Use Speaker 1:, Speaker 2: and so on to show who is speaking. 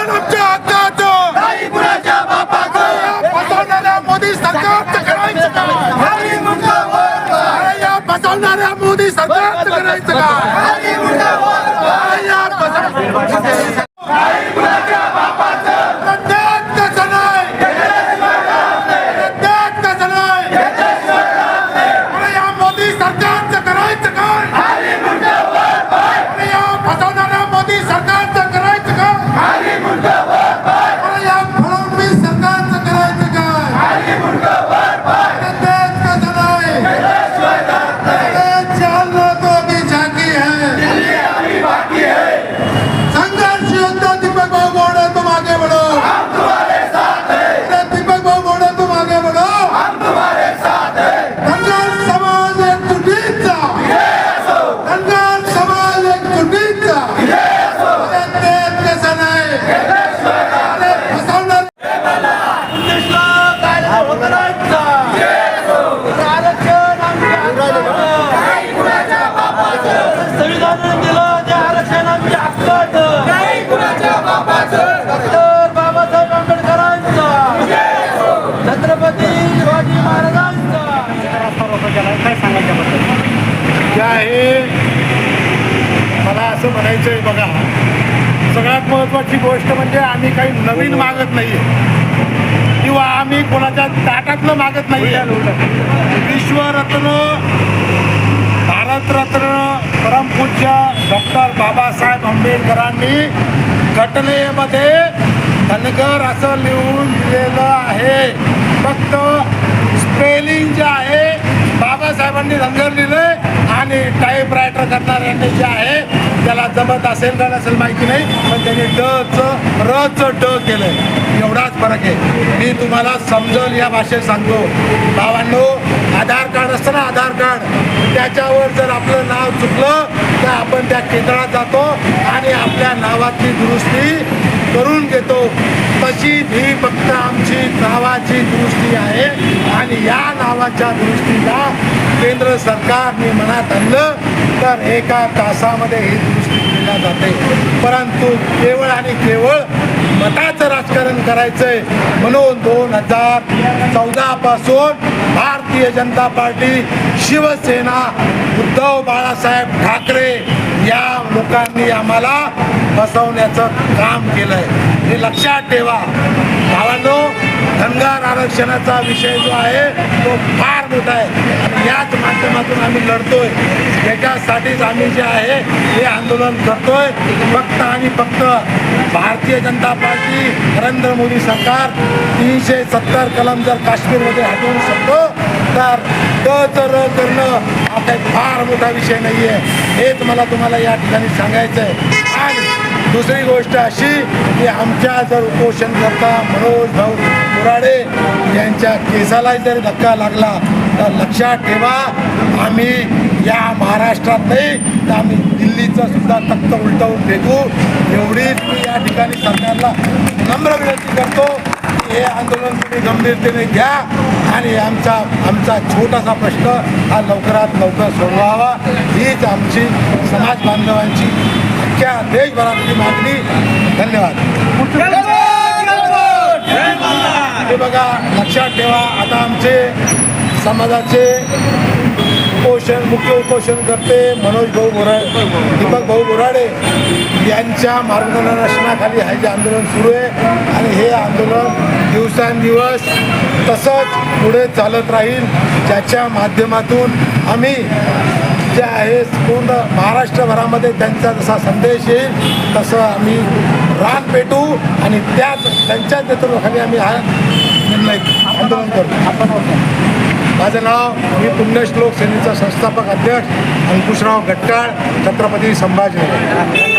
Speaker 1: आंदोलन आमच्या हक्काचं.
Speaker 2: नाही कुणाच्या बापाचं
Speaker 1: फसवणाऱ्या मोदी सरकारचं करायचं काय अरे या फसवणाऱ्या मोदी सरकारचं करायचं काय अरे या फसव- आहे. मला असं म्हणायचं आहे बघा. सगळ्यात महत्त्वाची गोष्ट म्हणजे आम्ही काही नवीन मागत नाही किंवा आम्ही कोणाच्या ताटातलं मागत नाही विश्वरत्न भारतरत्न परमपूज्य डॉक्टर बाबासाहेब आंबेडकरांनी घटनेमध्ये धनगर असं लिहून दिलेलं आहे. फक्त स्पेलिंग जे आहे बाबासाहेबांनी धनगर लिहिलंय आणि टाईप रायटर करणाऱ्यांनी जे आहे त्याला जमत असेल का नसेल माहिती नाही पण त्यांनी ड च र च ड केलं एवढाच फरक आहे. मी तुम्हाला समजल या भाषेत सांगतो. भावांनो आधार कार्ड असतं ना आधार कार्ड? त्याच्यावर जर आपलं नाव चुकलं तर आपण त्या केंद्रात जातो आणि आपल्या नावाची दुरुस्ती करून घेतो. तशी ही फक्त आमची नावाची दुरुस्ती आहे. आणि या नावाच्या दुरुस्तीला केंद्र सरकारने मनात आणलं तर एका तासामध्ये ही दुरुस्ती केल्या जाते. परंतु केवळ आणि केवळ मताचं राजकारण करायचंय. म्हणून दोन हजार चौदा पासून भारतीय जनता पार्टी शिवसेना उद्धव बाळासाहेब ठाकरे या लोकांनी आम्हाला फसवण्याचं काम केलंय. हे लक्षात ठेवा. भावांनो आरक्षणाचा विषय जो आहे तो फार मोठा आहे. आणि याच माध्यमातून आम्ही लढतोय. त्याच्यासाठीच आम्ही जे आहे हे आंदोलन करतोय. फक्त आणि फक्त भारतीय जनता पार्टी नरेंद्र मोदी सरकार तीनशे सत्तर कलम जर काश्मीरमध्ये हटवू शकतो तर तर र करणं हा काही फार मोठा विषय नाही आहे हेच मला तुम्हाला या ठिकाणी सांगायचं आहे आणि दुसरी गोष्ट अशी की आमच्या जर उपोषण करता मनोज भाऊ मुराडे यांच्या केसाला जर धक्का लागला तर लक्षात ठेवा आम्ही या महाराष्ट्रात नाही तर आम्ही दिल्लीचं सुद्धा तख्त उलटवून फेकू. एवढीच मी या ठिकाणी सरकारला नम्र विनंती करतो की हे आंदोलन तुम्ही गंभीरतेने घ्या आणि आमचा आमचा छोटासा प्रश्न हा लवकरात लवकर सोडवावा. हीच आमची समाज बांधवांची अख्ख्या देशभरातली मागणी धन्यवाद। हे बघा लक्षात ठेवा आता आमचे समाजाचे उपोषण मुख्य उपोषण करते मनोज भाऊ बोराडे दीपक भाऊ बोराडे. यांच्या मार्गदर्शनाखाली हे जे आंदोलन सुरू आहे आणि हे आंदोलन दिवसांदिवस तसंच पुढे चालत राहील ज्याच्या माध्यमातून आम्ही जे आहे पूर्ण महाराष्ट्रभरामध्ये त्यांचा जसा संदेश येईल तसं आम्ही रान पेटू आणि त्याच त्यांच्याच नेतृत्वाखाली आम्ही हा निर्णय आंदोलन करतो माझं नाव मी पुण्यश्लोक सेनेचा संस्थापक अध्यक्ष अंकुशराव गट्टाळ छत्रपती संभाजी